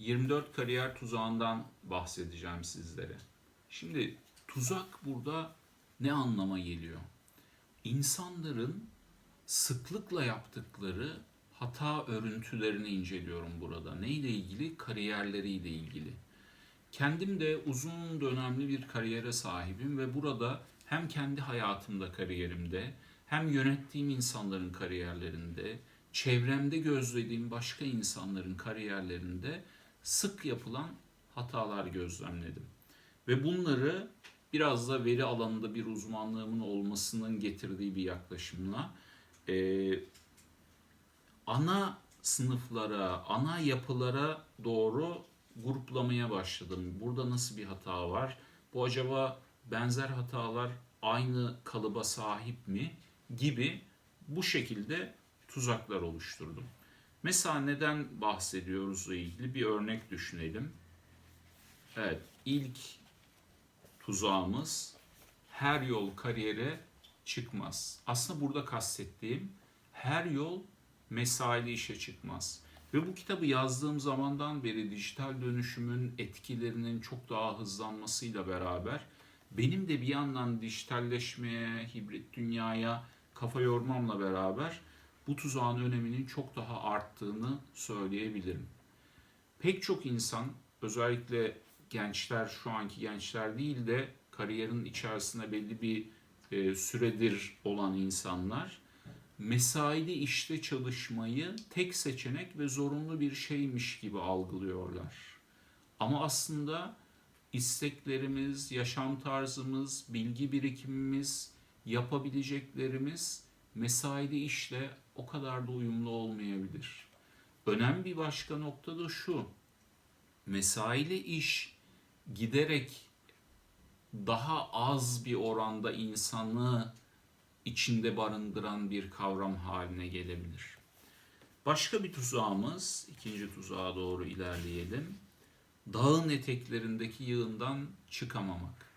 24 kariyer tuzağından bahsedeceğim sizlere. Şimdi tuzak burada ne anlama geliyor? İnsanların sıklıkla yaptıkları hata örüntülerini inceliyorum burada. Neyle ilgili? Kariyerleriyle ilgili. Kendim de uzun dönemli bir kariyere sahibim ve burada hem kendi hayatımda, kariyerimde, hem yönettiğim insanların kariyerlerinde, çevremde gözlediğim başka insanların kariyerlerinde sık yapılan hatalar gözlemledim. Ve bunları biraz da veri alanında bir uzmanlığımın olmasının getirdiği bir yaklaşımla eee, ana sınıflara, ana yapılara doğru gruplamaya başladım. Burada nasıl bir hata var? Bu acaba benzer hatalar aynı kalıba sahip mi? Gibi bu şekilde tuzaklar oluşturdum. Mesela neden bahsediyoruzla ilgili bir örnek düşünelim. Evet, ilk tuzağımız her yol kariyere çıkmaz. Aslında burada kastettiğim her yol mesaili işe çıkmaz. Ve bu kitabı yazdığım zamandan beri dijital dönüşümün etkilerinin çok daha hızlanmasıyla beraber benim de bir yandan dijitalleşmeye, hibrit dünyaya kafa yormamla beraber bu tuzağın öneminin çok daha arttığını söyleyebilirim. Pek çok insan özellikle gençler şu anki gençler değil de kariyerin içerisinde belli bir e, süredir olan insanlar mesaili işte çalışmayı tek seçenek ve zorunlu bir şeymiş gibi algılıyorlar. Ama aslında isteklerimiz, yaşam tarzımız, bilgi birikimimiz, yapabileceklerimiz mesaili işle o kadar da uyumlu olmayabilir. Önemli bir başka nokta da şu. Mesaili iş giderek daha az bir oranda insanı içinde barındıran bir kavram haline gelebilir. Başka bir tuzağımız, ikinci tuzağa doğru ilerleyelim. Dağın eteklerindeki yığından çıkamamak.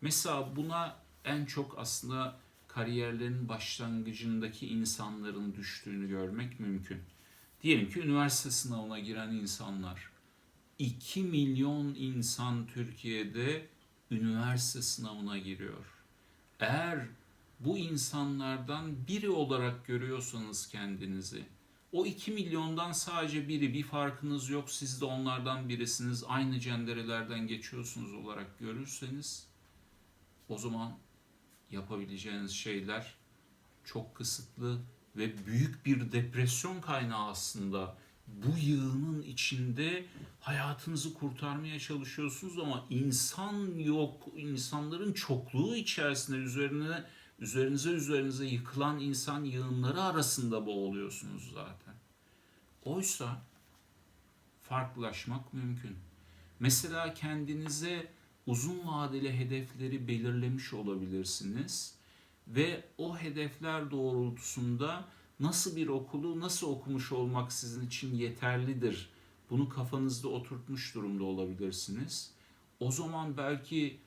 Mesela buna en çok aslında kariyerlerin başlangıcındaki insanların düştüğünü görmek mümkün. Diyelim ki üniversite sınavına giren insanlar. 2 milyon insan Türkiye'de üniversite sınavına giriyor. Eğer bu insanlardan biri olarak görüyorsanız kendinizi, o 2 milyondan sadece biri bir farkınız yok, siz de onlardan birisiniz, aynı cenderelerden geçiyorsunuz olarak görürseniz, o zaman yapabileceğiniz şeyler çok kısıtlı ve büyük bir depresyon kaynağı aslında. Bu yığının içinde hayatınızı kurtarmaya çalışıyorsunuz ama insan yok, insanların çokluğu içerisinde üzerine üzerinize üzerinize yıkılan insan yığınları arasında boğuluyorsunuz zaten. Oysa farklılaşmak mümkün. Mesela kendinize uzun vadeli hedefleri belirlemiş olabilirsiniz ve o hedefler doğrultusunda nasıl bir okulu nasıl okumuş olmak sizin için yeterlidir bunu kafanızda oturtmuş durumda olabilirsiniz. O zaman belki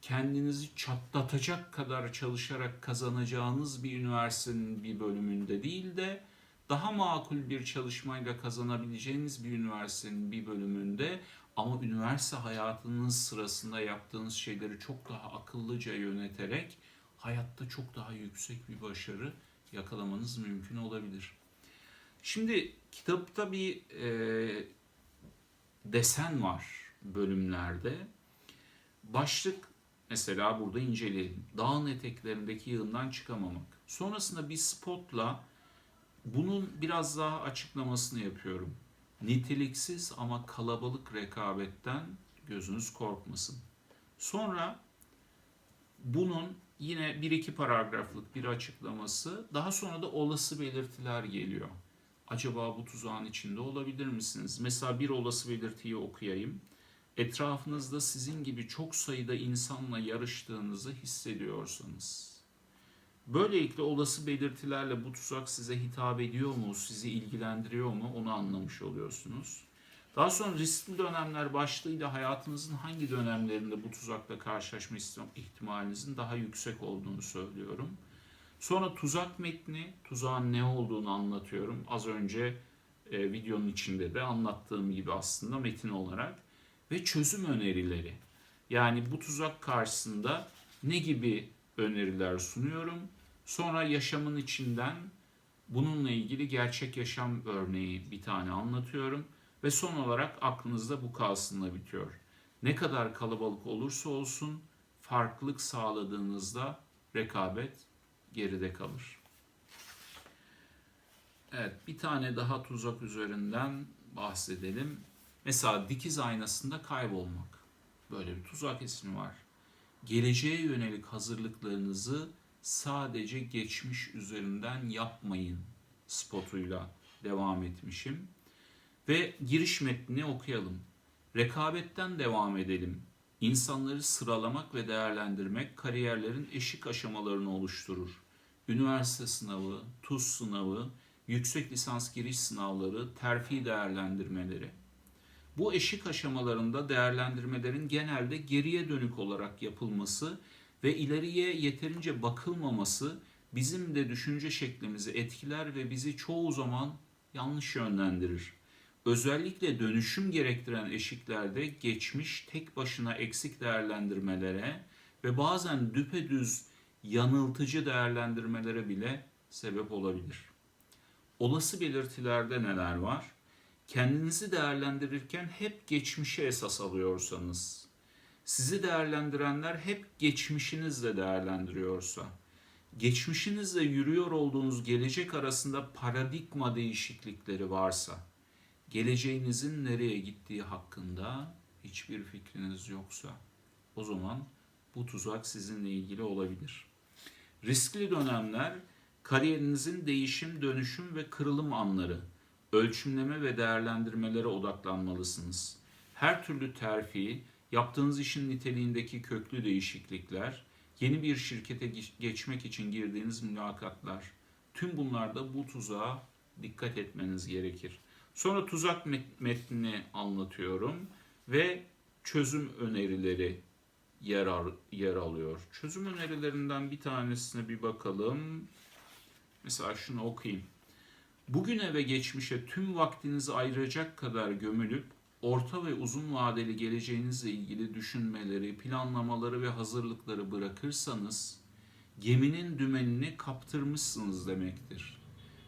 kendinizi çatlatacak kadar çalışarak kazanacağınız bir üniversitenin bir bölümünde değil de daha makul bir çalışmayla kazanabileceğiniz bir üniversitenin bir bölümünde ama üniversite hayatınız sırasında yaptığınız şeyleri çok daha akıllıca yöneterek hayatta çok daha yüksek bir başarı yakalamanız mümkün olabilir. Şimdi kitapta bir e, desen var bölümlerde. Başlık mesela burada inceleyelim. Dağın eteklerindeki yığından çıkamamak. Sonrasında bir spotla bunun biraz daha açıklamasını yapıyorum. Niteliksiz ama kalabalık rekabetten gözünüz korkmasın. Sonra bunun yine bir iki paragraflık bir açıklaması, daha sonra da olası belirtiler geliyor. Acaba bu tuzağın içinde olabilir misiniz? Mesela bir olası belirtiyi okuyayım. Etrafınızda sizin gibi çok sayıda insanla yarıştığınızı hissediyorsanız. Böylelikle olası belirtilerle bu tuzak size hitap ediyor mu, sizi ilgilendiriyor mu onu anlamış oluyorsunuz. Daha sonra riskli dönemler başlığıyla hayatınızın hangi dönemlerinde bu tuzakla karşılaşma ihtimalinizin daha yüksek olduğunu söylüyorum. Sonra tuzak metni, tuzağın ne olduğunu anlatıyorum. Az önce e, videonun içinde de anlattığım gibi aslında metin olarak ve çözüm önerileri. Yani bu tuzak karşısında ne gibi öneriler sunuyorum? Sonra yaşamın içinden bununla ilgili gerçek yaşam örneği bir tane anlatıyorum ve son olarak aklınızda bu kalsınla bitiyor. Ne kadar kalabalık olursa olsun farklılık sağladığınızda rekabet geride kalır. Evet, bir tane daha tuzak üzerinden bahsedelim. Mesela dikiz aynasında kaybolmak. Böyle bir tuzak ismi var. Geleceğe yönelik hazırlıklarınızı sadece geçmiş üzerinden yapmayın spotuyla devam etmişim. Ve giriş metnini okuyalım. Rekabetten devam edelim. İnsanları sıralamak ve değerlendirmek kariyerlerin eşik aşamalarını oluşturur. Üniversite sınavı, TUS sınavı, yüksek lisans giriş sınavları, terfi değerlendirmeleri. Bu eşik aşamalarında değerlendirmelerin genelde geriye dönük olarak yapılması ve ileriye yeterince bakılmaması bizim de düşünce şeklimizi etkiler ve bizi çoğu zaman yanlış yönlendirir. Özellikle dönüşüm gerektiren eşiklerde geçmiş tek başına eksik değerlendirmelere ve bazen düpedüz yanıltıcı değerlendirmelere bile sebep olabilir. Olası belirtilerde neler var? Kendinizi değerlendirirken hep geçmişe esas alıyorsanız, sizi değerlendirenler hep geçmişinizle değerlendiriyorsa, geçmişinizle yürüyor olduğunuz gelecek arasında paradigma değişiklikleri varsa, geleceğinizin nereye gittiği hakkında hiçbir fikriniz yoksa, o zaman bu tuzak sizinle ilgili olabilir. Riskli dönemler kariyerinizin değişim, dönüşüm ve kırılım anları, ölçümleme ve değerlendirmelere odaklanmalısınız. Her türlü terfi, yaptığınız işin niteliğindeki köklü değişiklikler, yeni bir şirkete geçmek için girdiğiniz mülakatlar, tüm bunlarda bu tuzağa dikkat etmeniz gerekir. Sonra tuzak metnini anlatıyorum ve çözüm önerileri yer, yer alıyor. Çözüm önerilerinden bir tanesine bir bakalım. Mesela şunu okuyayım. Bugüne ve geçmişe tüm vaktinizi ayıracak kadar gömülüp orta ve uzun vadeli geleceğinizle ilgili düşünmeleri, planlamaları ve hazırlıkları bırakırsanız geminin dümenini kaptırmışsınız demektir.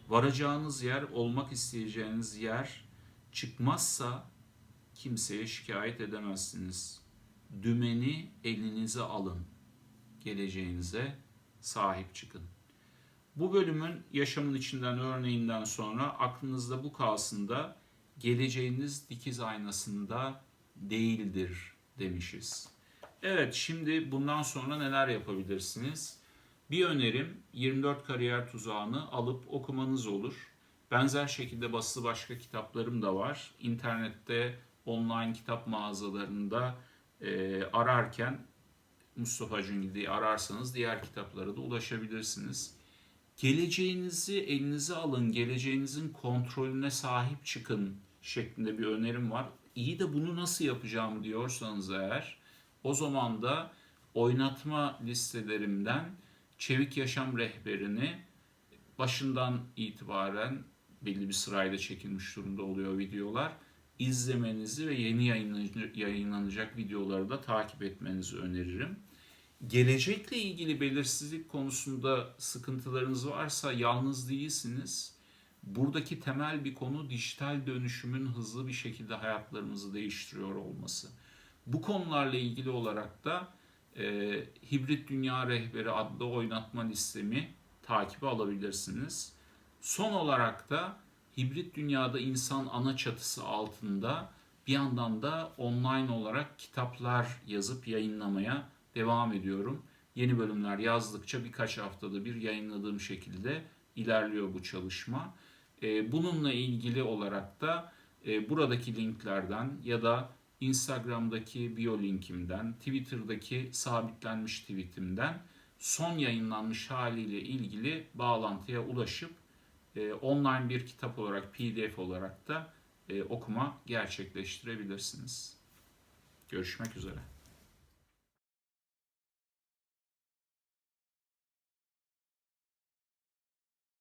Varacağınız yer, olmak isteyeceğiniz yer çıkmazsa kimseye şikayet edemezsiniz. Dümeni elinize alın. Geleceğinize sahip çıkın. Bu bölümün yaşamın içinden örneğinden sonra aklınızda bu kalsın da geleceğiniz dikiz aynasında değildir demişiz. Evet şimdi bundan sonra neler yapabilirsiniz? Bir önerim 24 kariyer tuzağını alıp okumanız olur. Benzer şekilde basılı başka kitaplarım da var. İnternette online kitap mağazalarında e, ararken Mustafa Cüngil'i ararsanız diğer kitaplara da ulaşabilirsiniz. Geleceğinizi elinize alın, geleceğinizin kontrolüne sahip çıkın şeklinde bir önerim var. İyi de bunu nasıl yapacağım diyorsanız eğer o zaman da oynatma listelerimden Çevik Yaşam Rehberini başından itibaren belli bir sırayla çekilmiş durumda oluyor videolar. İzlemenizi ve yeni yayınlanacak videoları da takip etmenizi öneririm. Gelecekle ilgili belirsizlik konusunda sıkıntılarınız varsa yalnız değilsiniz. Buradaki temel bir konu dijital dönüşümün hızlı bir şekilde hayatlarımızı değiştiriyor olması. Bu konularla ilgili olarak da e, Hibrit Dünya Rehberi adlı oynatma listemi takibe alabilirsiniz. Son olarak da hibrit dünyada insan ana çatısı altında bir yandan da online olarak kitaplar yazıp yayınlamaya devam ediyorum. Yeni bölümler yazdıkça birkaç haftada bir yayınladığım şekilde ilerliyor bu çalışma. Ee, bununla ilgili olarak da e, buradaki linklerden ya da Instagram'daki bio linkimden, Twitter'daki sabitlenmiş tweetimden son yayınlanmış haliyle ilgili bağlantıya ulaşıp e, online bir kitap olarak, PDF olarak da e, okuma gerçekleştirebilirsiniz. Görüşmek üzere.